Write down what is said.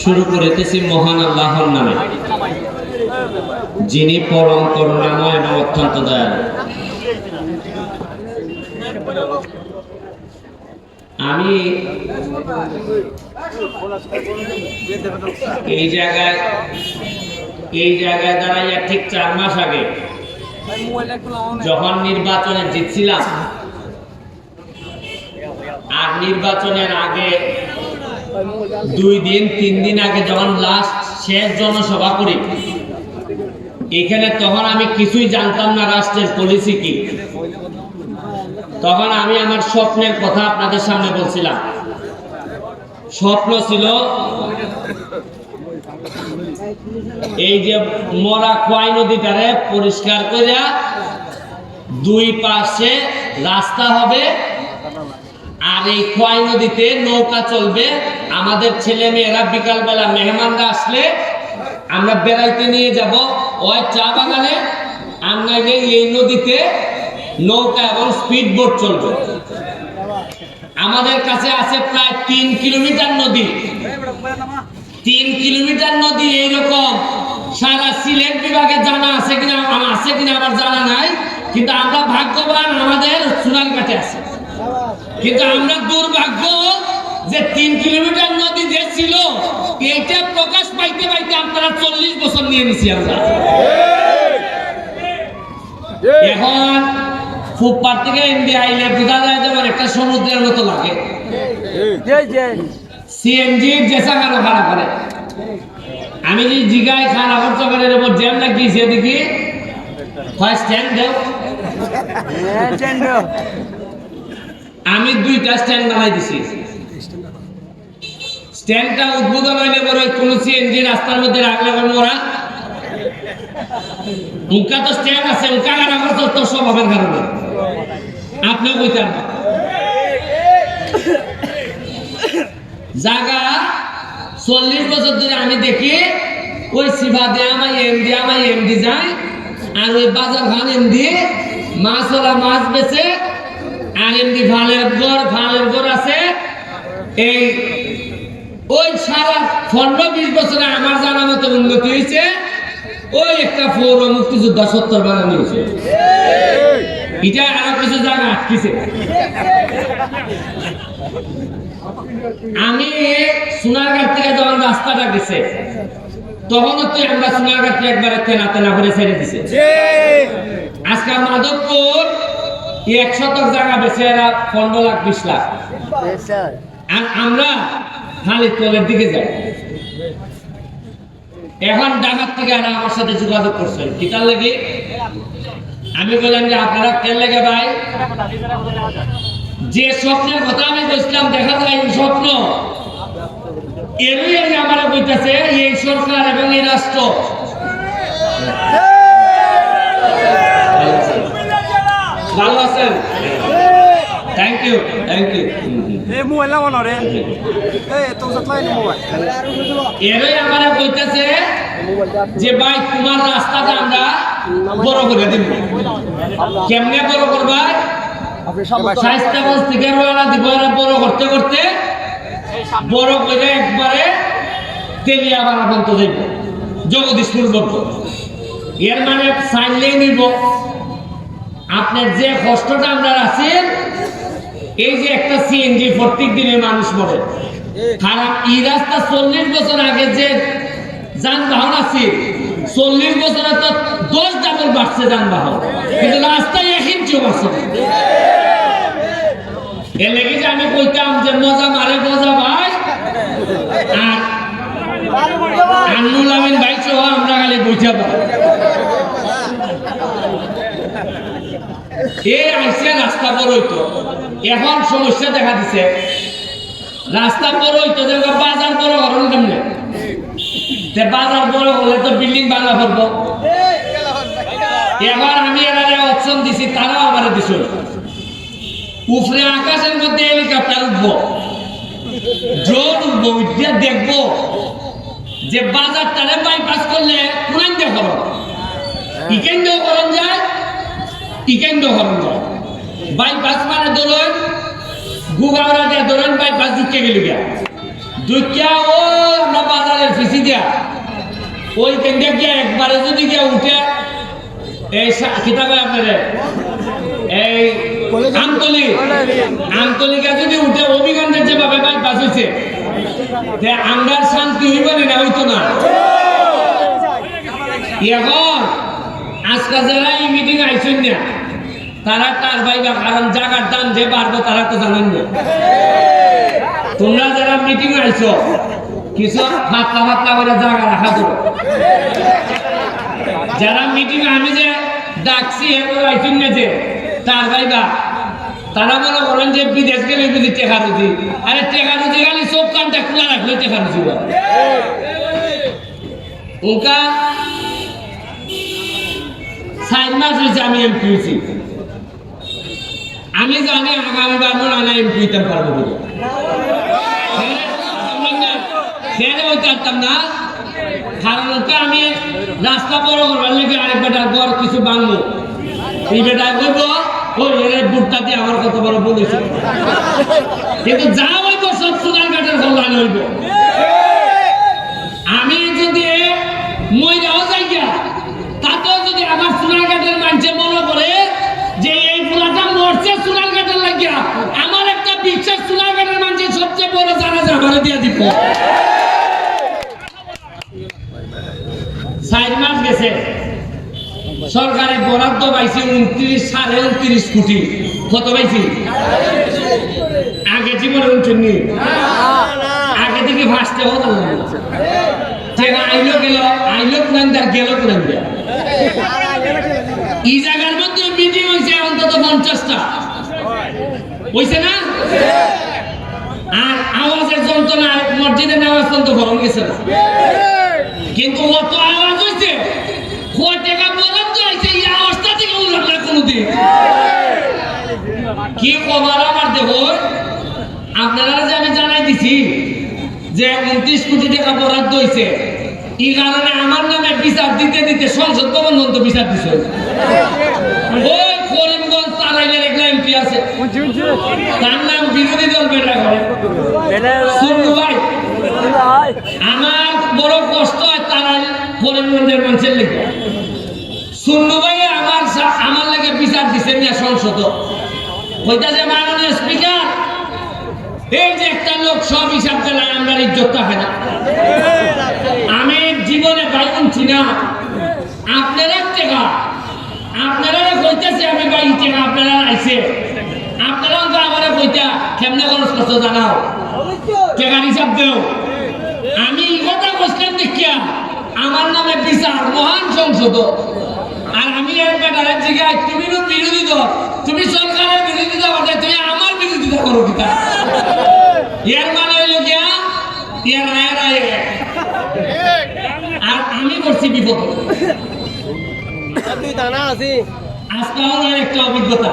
শুরু করিতেছি মহান আল্লাহর নামে, যিনি পরম করুণাময় এবং অত্যন্ত দয়ালু। আমি এই জায়গায় এই জায়গায় দাঁড়াইয়া ঠিক চার মাস আগে যখন নির্বাচনে জিতছিলাম আর নির্বাচনের আগে দুই দিন, তিন দিন আগে যখন লাস্ট শেষ জনসভা করি, এখানে তখন আমি কিছুই জানতাম না রাষ্ট্রের পলিসি কি। তখন আমি আমার স্বপ্নের কথা আপনাদের সামনে বলছিলাম। স্বপ্ন ছিল এই যে মরা খোয়াই নদীটারে পরিষ্কার করে দুই পাশে রাস্তা হবে আর এই খোয়াই নদীতে নৌকা চলবে। আমাদের ছেলে মেয়েরা বিকালবেলা মেহমানরা আসলে আমরা বেড়াইতে নিয়ে যাব। ওই চা বাগানে নাইলে এই নদীতে নৌকা এবং স্পিড বোট চলবে। আমাদের কাছে আছে প্রায় তিন কিলোমিটার নদী। তিন কিলোমিটার নদী এইরকম। সারা সিলেট বিভাগে জানা আছে কিনা আমার আছে কিনা আমার জানা নাই। কিন্তু আমরা ভাগ্যবান আমাদের সোনারঘাটে আছে। কিন্তু আমরা দুর্ভাগ্য যে তিন কিলোমিটার নদী যে ছিল এইটা প্রকাশ পাইতে পাইতে আপনারা চল্লিশ বছর নিয়ে নিছি আমরা। এখন ফুটপাথ থেকে ইন্ডিয়া আইলে বোঝা যায় যেমন একটা সমুদ্রের মতো লাগে। সিএনজি জেসা খানো খানা করে আমি যে জিগায় খানা খরচ করে দেবো জ্যাম লাগিয়েছে দেখি হয় স্ট্যান্ড দেও আমি দুইটা স্ট্যান্ড বানাই দিছি। স্ট্যান্ডটা উদ্বোধন হইলে বড় কোন সিএনজি রাস্তার মধ্যে রাখলে বলব ওরা উনকা তো স্ট্যান্ড আছে উনকা কারা করছ তো স্বভাবের কারণে। আপনিও কইতেন না। জায়গা চল্লিশ বছর ধরে আমি দেখি, ওই সিভা দিয়ে আমার এমডি আমার এমডি যায়, আর ওই বাজার খান এমডি মাছ ওরা মাছ বেচে এমডি ফালের ঘর ফালের ঘর আছে। এই ওই সারা পনেরো বিশ বছরে আমার জানা মতো উন্নতি হয়েছে। ওই একটা পৌর মুক্তিযোদ্ধা সত্তর বানানো হয়েছে এটা আরও কিছু জায়গা আটকেছে। আমি সোনারঘাট থেকে যখন রাস্তাটা গেছে তখনও তো আমরা সোনারঘাট একবারে তেনা তেনা করে ছেড়ে দিছে। আজকে মাধবপুর এক শতক জায়গা বেছে এরা পনেরো লাখ, বিশ লাখ। আর আমরা খালি তলের দিকে যাই। এখন ঢাকার থেকে এরা আমার সাথে যোগাযোগ করছেন কি তার লাগে? আমি বললাম যে, আপনারা কেন লাগে ভাই? যে স্বপ্নের কথা আমি বলছিলাম, দেখা যায় এই স্বপ্ন। আগে আমার বলতেছে এই সরকার এবং এই রাষ্ট্র। ভালো আছেন? Thank you thank you mua lang ano rin. Eh, itong sa tayo mo. এরই আমার বলতেছে যে ভাই তোমার রাস্তাটা আমরা বড় করে দিব। কেমনে বড় করবা? স্বাস্থ্যগঞ্জ থেকে রওনা দিব বড় করতে করতে বড় করে একবারে তেলিয়া বাড়া পর্যন্ত যাইব। জগদীশপুর পর্যন্ত। এর মানে সাইনলেই নিব। আপনার যে কষ্টটা আমরা আছেন এই যে একটা সিএনজি প্রত্যেক দিনে মানুষ মরে খারাপ এই রাস্তা চল্লিশ বছর আগে যে যানবাহন আছে চল্লিশ বছরে তো দশ ডাবল বাড়ছে যানবাহন। কিন্তু রাস্তায় এক ইঞ্চিও বাড়ছে। এর লেগে যে আমি কইতাম যে মজা মারে মজা ভাই। আর আন্নুল আমিন ভাই সহ আমরা খালি বুঝা এই আইসে রাস্তা বড় হইতো। এখন সমস্যা দেখা দিছে। রাস্তা বড় হইতো যে বাজার বড় হরণ কেমনে? বাজার বড় হলে বিল্ডিং বাংলা পড়ব। এবার আমি এবারে অপশন দিছি, তারাও আমার দিছ। উপরে আকাশের মধ্যে হেলিকপ্টার উঠবো। ড্রোন উঠবো উঠে দেখব যে বাজারটারে বাইপাস করলে কোন করো? ইকেন যায়? ইকেন দিয়েও করণ যায় বাইপাস মানে ধরুন গুগাওরা দিয়ে ধরুন বাইপাস ঢুকে গেল গিয়া। ঢুকিয়া ও আমরা ওই কেন্দ্রে গিয়ে একবারে যদি গিয়ে উঠে এই কিতাবে আপনাদের এই আমতলি আমতলিকা যদি উঠে অভিজ্ঞানের যেভাবে বাইপাস হয়েছে আঙ্গার শান্তি হইব না হইতো না? এখন আজকে যারা এই মিটিং আইছেন না তারা তার ভাইবা? কারণ জায়গার দাম যে পারব তারা তো জানেন না। তোমরা যারা মিটিং আইছো কিছু পাতলা পাতলা করে জায়গা রাখা তো। যারা মিটিং আমি যে ডাকছি এগুলো আইছেন না যে তার ভাইবা? তারা মনে করেন যে বিদেশ গেলে বুঝি টেকা রুজি আরে টেকা রুজি খালি সব কানটা খোলা রাখলে টেকা রুজি। উনকা সাইড মাস হয়েছে আমি এমপি হয়েছি। আমি জানি আগামী বার মনে হয় এমপি হইতে পারব বলে। পারতাম না, কারণ আমি রাস্তা বড় করবার লেগে আরেক বেটার ঘর কিছু বাংলো এই বেটা বলব ওই আমার কত বড় বলেছে কিন্তু যা হইব সব সোনার কাঠের কল্যাণ হইব আমি যদি মহিলাও যাই গিয়া তাতেও যদি আমার সোনারঘাটের মানুষে মনে করে যে এই ফুলাটা মরছে সোনারঘাটের লাগিয়া আমার একটা বিশ্বাস সোনারঘাটের মানুষের সবচেয়ে বড় জানা যে আমার দিয়ে দিব চার মাস গেছে। সরকারের বরাদ্দ পাইছে উনত্রিশ সাড়ে উনত্রিশ কোটি। কত পাইছি? আগে জীবনে উনচুন্নি আগে থেকে ফার্স্টে হতো আইলো গেল, আইলো কোন তার গেল কোন এই জায়গার মধ্যে মিটিং অন্তত পঞ্চাশটা। হয়েছে না? আর আওয়াজের যন্ত্রণা মসজিদের আওয়াজ পর্যন্ত গরম গেছে না। কিন্তু অত আওয়াজ হয়েছে কয় টাকা বরাদ্দ হয়েছে এই আওয়াজটা থেকে উল্লাখ না কোনোদিন। কি খবর আমার দেখো আপনারা যে আমি জানাই দিছি যে উনত্রিশ কোটি টাকা বরাদ্দ হয়েছে এই কারণে আমার নামে বিচার দিতে দিতে সংসদ ভবন বিচার দিছে ওই করিমগঞ্জ তারাইলের একটা এমপি আছে। তার নাম বিরোধী দল বেটা আমার বড় কষ্ট হয় মানুষের লেগে ভাই, আমার আমার লেগে বিচার দিছে সংসদ। ওইটা যে মাননীয় স্পিকার, এই যে একটা লোক সব হিসাব আমার ইজ্জত থাকে না। আমি জীবনে বাইকুনছি না। আপনারা আপনারা কইতেছে আমি বাই টেকা আপনারা আইছে। আপনারা তো আমার কইতা, কেমনে খরচ করছ জানাও। টেকার হিসাব দেও? আমি কথা বসলাম দেখিয়া, আমার নামে বিচার, মহান সংসদ আর আমি এর বেটারের জিগায় তুমি বিরোধী দল, তুমি সরকারের বিরোধিতা করতে তুমি আমার বিরোধিতা করো কিতা এর মানে হইল গিয়া এর আয় এক। আর আমি করছি বিপদ। আজকে আমার একটা অভিজ্ঞতা।